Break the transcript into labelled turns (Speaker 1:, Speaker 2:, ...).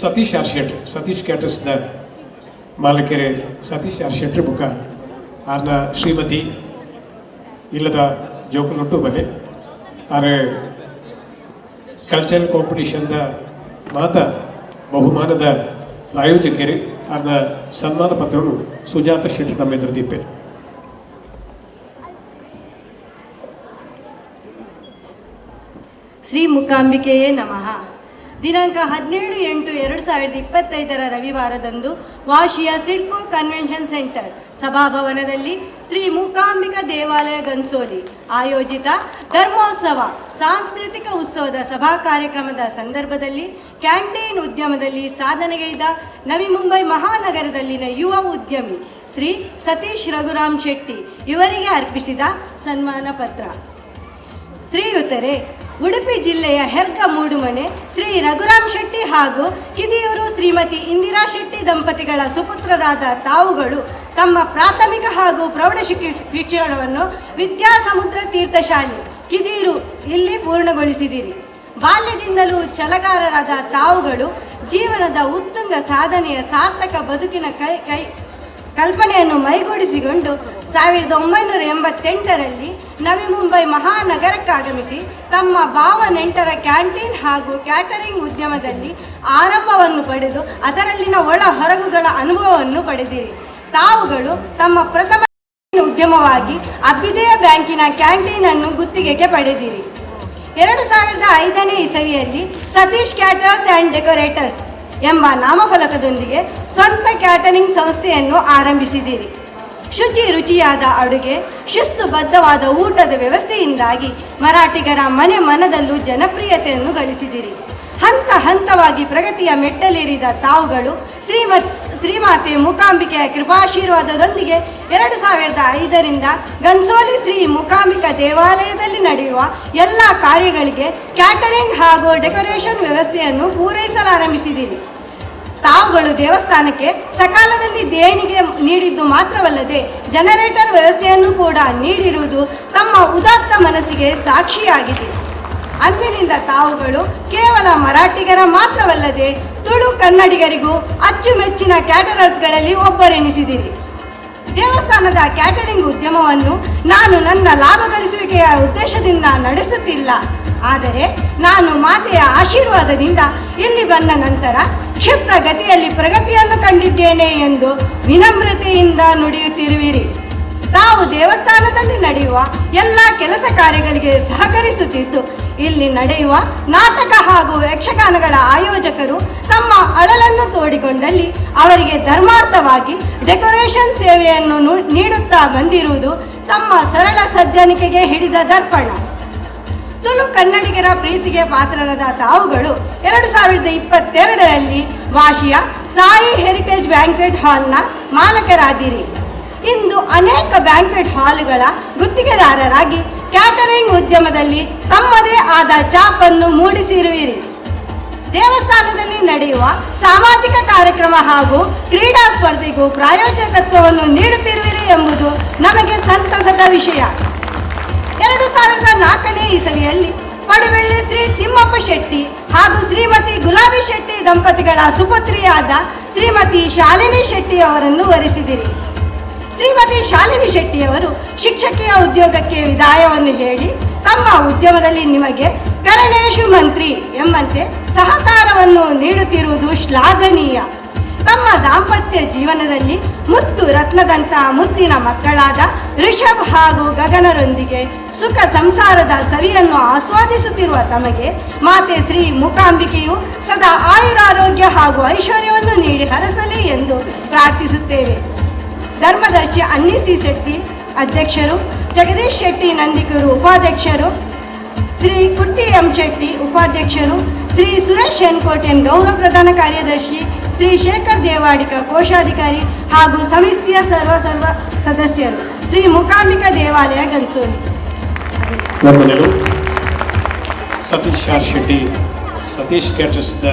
Speaker 1: Satish R Shetty Satish ಕ್ಯಾಟರ್ಸ್ನ ಮಾಲಕೆರೆ, Satish R ಮುಖ ಬುಕ್ಕ ಆರ್ನ ಶ್ರೀಮತಿ ಇಲ್ಲದ ಜೋಕ್ನೊಟ್ಟು ಬನ್ನಿ. ಆದರೆ ಕಲ್ಚರಲ್ ಕಾಂಪಿಟೇಷನ್ದ ಮಾತ ಬಹುಮಾನದ ಆಯೋಜಕರಿ ಆರ್ನ ಸನ್ಮಾನ ಪತ್ರವನ್ನು ಸುಜಾತ ಶೆಟ್ಟಿ ನಮ್ಮ ಎದುರು ದೀಪೆ.
Speaker 2: ಶ್ರೀ ಮುಕಾಂಬಿಕೆಯೇ ನಮಃ. ದಿನಾಂಕ ಹದಿನೇಳು ಎಂಟು ಎರಡು ಸಾವಿರದ ಇಪ್ಪತ್ತೈದರ ರವಿವಾರದಂದು ವಾಶಿಯ ಸಿಡ್ಕೋ ಕನ್ವೆನ್ಷನ್ ಸೆಂಟರ್, ಸಭಾಭವನದಲ್ಲಿ ಶ್ರೀ ಮೂಕಾಂಬಿಕಾ ದೇವಾಲಯ ಗನ್ಸೋಲಿ, ಆಯೋಜಿತ ಧರ್ಮೋತ್ಸವ, ಸಾಂಸ್ಕೃತಿಕ ಉತ್ಸವದ ಸಭಾ ಕಾರ್ಯಕ್ರಮದ ಸಂದರ್ಭದಲ್ಲಿ ಕ್ಯಾಂಟೀನ್ ಉದ್ಯಮದಲ್ಲಿ ಸಾಧನೆಗೈದ ನವಿ ಮುಂಬೈ ಮಹಾನಗರದಲ್ಲಿನ ಯುವ ಉದ್ಯಮಿ ಶ್ರೀ ಸತೀಶ್ ರಘುರಾಮ್ ಶೆಟ್ಟಿ ಇವರಿಗೆ ಅರ್ಪಿಸಿದ ಸನ್ಮಾನ ಪತ್ರ ಶ್ರೀಯುತರೆ ಉಡುಪಿ ಜಿಲ್ಲೆಯ ಹೆರ್ಕ ಮೂಡುಮನೆ, ಶ್ರೀ ರಘುರಾಮ್ ಶೆಟ್ಟಿ ಹಾಗೂ ಕಿದಿಯೂರು ಶ್ರೀಮತಿ ಇಂದಿರಾ ಶೆಟ್ಟಿ ದಂಪತಿಗಳ ಸುಪುತ್ರರಾದ ತಾವುಗಳು ತಮ್ಮ ಪ್ರಾಥಮಿಕ ಹಾಗೂ ಪ್ರೌಢ ಶಿಕ್ಷ, ಶಿಕ್ಷಣವನ್ನು ವಿದ್ಯಾಸಮುದ್ರ ತೀರ್ಥಶಾಲೆ ಕಿದೀರು ಇಲ್ಲಿ ಪೂರ್ಣಗೊಳಿಸಿದಿರಿ. ಬಾಲ್ಯದಿಂದಲೂ ಛಲಗಾರರಾದ ತಾವುಗಳು ಜೀವನದ ಉತ್ತುಂಗ ಸಾಧನೆಯ ಸಾರ್ಥಕ ಬದುಕಿನ ಕೈ ಕೈ ಕಲ್ಪನೆಯನ್ನು ಮೈಗೂಡಿಸಿಕೊಂಡು ಸಾವಿರದ ಒಂಬೈನೂರ ಎಂಬತ್ತೆಂಟರಲ್ಲಿ ನವಿ ಮುಂಬೈ ಮಹಾನಗರಕ್ಕಾಗಮಿಸಿ ತಮ್ಮ ಭಾವ ನೆಂಟರ ಕ್ಯಾಂಟೀನ್ ಹಾಗೂ ಕ್ಯಾಟರಿಂಗ್ ಉದ್ಯಮದಲ್ಲಿ ಆರಂಭವನ್ನು ಪಡೆದು ಅದರಲ್ಲಿನ ಒಳ ಹೊರಗುಗಳ ಅನುಭವವನ್ನು ಪಡೆದಿರಿ. ತಾವುಗಳು ತಮ್ಮ ಪ್ರಥಮ ಉದ್ಯಮವಾಗಿ ಅಭ್ಯುದಯ ಬ್ಯಾಂಕಿನ ಕ್ಯಾಂಟೀನ್ ಅನ್ನು ಗುತ್ತಿಗೆಗೆ ಪಡೆದಿರಿ. ಎರಡು ಸಾವಿರದ ಐದನೇ ಇಸವಿಯಲ್ಲಿ ಸತೀಶ್ ಕ್ಯಾಟರ್ಸ್ ಆ್ಯಂಡ್ ಡೆಕೋರೇಟರ್ಸ್ ಎಂಬ ನಾಮಫಲಕದೊಂದಿಗೆ ಸ್ವಂತ ಕ್ಯಾಟರಿಂಗ್ ಸಂಸ್ಥೆಯನ್ನು ಆರಂಭಿಸಿದ್ದೀರಿ. ಶುಚಿ ರುಚಿಯಾದ ಅಡುಗೆ, ಶಿಸ್ತುಬದ್ಧವಾದ ಊಟದ ವ್ಯವಸ್ಥೆಯಿಂದಾಗಿ ಮರಾಠಿಗರ ಮನೆ ಮನದಲ್ಲೂ ಜನಪ್ರಿಯತೆಯನ್ನು ಗಳಿಸಿದಿರಿ ಹಂತ ಹಂತವಾಗಿ ಪ್ರಗತಿಯ ಮೆಟ್ಟಲೇರಿದ ತಾವುಗಳು ಶ್ರೀಮತ್ ಶ್ರೀಮಾತೆ ಮೂಕಾಂಬಿಕೆಯ ಕೃಪಾಶೀರ್ವಾದದೊಂದಿಗೆ ಎರಡು ಸಾವಿರದ ಐದರಿಂದ ಗನ್ಸೋಲಿ ಶ್ರೀ ಮೂಕಾಂಬಿಕಾ ದೇವಾಲಯದಲ್ಲಿ ನಡೆಯುವ ಎಲ್ಲ ಕಾರ್ಯಗಳಿಗೆ ಕ್ಯಾಟರಿಂಗ್ ಹಾಗೂ ಡೆಕೋರೇಷನ್ ವ್ಯವಸ್ಥೆಯನ್ನು ಪೂರೈಸಲಾರಂಭಿಸಿದ್ದೀವಿ ತಾವುಗಳು ದೇವಸ್ಥಾನಕ್ಕೆ ಸಕಾಲದಲ್ಲಿ ದೇಣಿಗೆ ನೀಡಿದ್ದು ಮಾತ್ರವಲ್ಲದೆ ಜನರೇಟರ್ ವ್ಯವಸ್ಥೆಯನ್ನು ಕೂಡ ನೀಡಿರುವುದು ತಮ್ಮ ಉದಾತ್ತ ಮನಸ್ಸಿಗೆ ಸಾಕ್ಷಿಯಾಗಿದೆ. ಅಂದಿನಿಂದ ತಾವುಗಳು ಕೇವಲ ಮರಾಠಿಗರ ಮಾತ್ರವಲ್ಲದೆ ತುಳು ಕನ್ನಡಿಗರಿಗೂ ಅಚ್ಚುಮೆಚ್ಚಿನ ಕ್ಯಾಟರರ್ಸ್ಗಳಲ್ಲಿ ಒಬ್ಬರೆನಿಸಿದಿರಿ. ದೇವಸ್ಥಾನದ ಕ್ಯಾಟರಿಂಗ್ ಉದ್ಯಮವನ್ನು ನಾನು ನನ್ನ ಲಾಭ ಗಳಿಸುವಿಕೆಯ ಉದ್ದೇಶದಿಂದ ನಡೆಸುತ್ತಿಲ್ಲ. ಆದರೆ ನಾನು ಮಾತೆಯ ಆಶೀರ್ವಾದದಿಂದ ಇಲ್ಲಿ ಬಂದ ನಂತರ ಕ್ಷಿಪ್ರ ಗತಿಯಲ್ಲಿ ಪ್ರಗತಿಯನ್ನು ಕಂಡಿದ್ದೇನೆ ಎಂದು ವಿನಮ್ರತೆಯಿಂದ ನುಡಿಯುತ್ತಿರುವಿರಿ. ತಾವು ದೇವಸ್ಥಾನದಲ್ಲಿ ನಡೆಯುವ ಎಲ್ಲ ಕೆಲಸ ಕಾರ್ಯಗಳಿಗೆ ಸಹಕರಿಸುತ್ತಿದ್ದು ಇಲ್ಲಿ ನಡೆಯುವ ನಾಟಕ ಹಾಗೂ ಯಕ್ಷಗಾನಗಳ ಆಯೋಜಕರು ತಮ್ಮ ಅಳಲನ್ನು ತೋಡಿಕೊಂಡಲ್ಲಿ ಅವರಿಗೆ ಧರ್ಮಾರ್ಥವಾಗಿ ಡೆಕೋರೇಷನ್ ಸೇವೆಯನ್ನು ನೀಡುತ್ತಾ ಬಂದಿರುವುದು ತಮ್ಮ ಸರಳ ಸಜ್ಜನಿಕೆಗೆ ಹಿಡಿದ ದರ್ಪಣ. ತುಳು ಕನ್ನಡಿಗರ ಪ್ರೀತಿಗೆ ಪಾತ್ರರಾದ ತಾವುಗಳು ಎರಡು ಸಾವಿರದ ಇಪ್ಪತ್ತೆರಡರಲ್ಲಿ ವಾಶಿಯ ಸಾಯಿ ಹೆರಿಟೇಜ್ ಬ್ಯಾಂಕ್ವೆಟ್ ಹಾಲ್ನ ಮಾಲಕರಾದಿರಿ. ಇಂದು ಅನೇಕ ಬ್ಯಾಂಕ್ವೆಟ್ ಹಾಲುಗಳ ಗುತ್ತಿಗೆದಾರರಾಗಿ ಕ್ಯಾಟರಿಂಗ್ ಉದ್ಯಮದಲ್ಲಿ ತಮ್ಮದೇ ಆದ ಚಾಪನ್ನು ಮೂಡಿಸಿರುವಿರಿ. ದೇವಸ್ಥಾನದಲ್ಲಿ ನಡೆಯುವ ಸಾಮಾಜಿಕ ಕಾರ್ಯಕ್ರಮ ಹಾಗೂ ಕ್ರೀಡಾ ಸ್ಪರ್ಧೆಗೂ ಪ್ರಾಯೋಜಕತ್ವವನ್ನು ನೀಡುತ್ತಿರುವಿರಿ ಎಂಬುದು ನಮಗೆ ಸಂತಸದ ವಿಷಯ. ಎರಡು ಸಾವಿರದ ನಾಲ್ಕನೇ ಇಸವಿಯಲ್ಲಿ ಪಡುವೆಳ್ಳಿ ಶ್ರೀ ತಿಮ್ಮಪ್ಪ ಶೆಟ್ಟಿ ಹಾಗೂ ಶ್ರೀಮತಿ ಗುಲಾಬಿ ಶೆಟ್ಟಿ ದಂಪತಿಗಳ ಸುಪುತ್ರಿಯಾದ ಶ್ರೀಮತಿ ಶಾಲಿನಿ ಶೆಟ್ಟಿ ಅವರನ್ನು ವರಿಸಿದಿರಿ. ಶ್ರೀಮತಿ ಶಾಲಿನಿ ಶೆಟ್ಟಿಯವರು ಶಿಕ್ಷಕಿಯ ಉದ್ಯೋಗಕ್ಕೆ ವಿದಾಯವನ್ನು ಹೇಳಿ, ತಮ್ಮ ಉದ್ಯಮದಲ್ಲಿ ನಿಮಗೆ ಕರಣೇಶು ಮಂತ್ರಿ ಎಂಬಂತೆ ಸಹಕಾರವನ್ನು ನೀಡುತ್ತಿರುವುದು ಶ್ಲಾಘನೀಯ. ತಮ್ಮ ದಾಂಪತ್ಯ ಜೀವನದಲ್ಲಿ ಮುತ್ತು ರತ್ನದಂತಹ ಮುತ್ತಿನ ಮಕ್ಕಳಾದ ರಿಷಭ್ ಹಾಗೂ ಗಗನರೊಂದಿಗೆ ಸುಖ ಸಂಸಾರದ ಸವಿಯನ್ನು ಆಸ್ವಾದಿಸುತ್ತಿರುವ ತಮಗೆ ಮಾತೆ ಶ್ರೀ ಮೂಕಾಂಬಿಕೆಯು ಸದಾ ಆಯುರಾರೋಗ್ಯ ಹಾಗೂ ಐಶ್ವರ್ಯವನ್ನು ನೀಡಿ ಹರಸಲಿ ಎಂದು ಪ್ರಾರ್ಥಿಸುತ್ತೇವೆ. ಧರ್ಮದರ್ಶಿ ಅನ್ನಿಸಿ ಶೆಟ್ಟಿ ಅಧ್ಯಕ್ಷರು ಜಗದೀಶ್ ಶೆಟ್ಟಿ ನಂದಿಕರು ಉಪಾಧ್ಯಕ್ಷರು ಶ್ರೀ ಕುಟ್ಟಿ ಎಂ ಶೆಟ್ಟಿ ಉಪಾಧ್ಯಕ್ಷರು ಶ್ರೀ ಸುರೇಶ್ ಎನ್ಕೋಟೆನ್ ಗೌರವ ಪ್ರಧಾನ ಕಾರ್ಯದರ್ಶಿ ಶ್ರೀ ಶೇಖರ್ ದೇವಾಡಿಕ ಕೋಶಾಧಿಕಾರಿ ಹಾಗೂ ಸಮಿತಿಯ ಸರ್ವ ಸರ್ವ ಸದಸ್ಯರು ಶ್ರೀ ಮೂಕಾಂಬಿಕಾ ದೇವಾಲಯ ಗನ್ಸೋಲಿ
Speaker 1: ವಂದನೆಗಳು ಸತೀಶ್ ಆರ್ ಶೆಟ್ಟಿ ಸತೀಶ್ ಕ್ಯಾಟರ್ಸ್ದ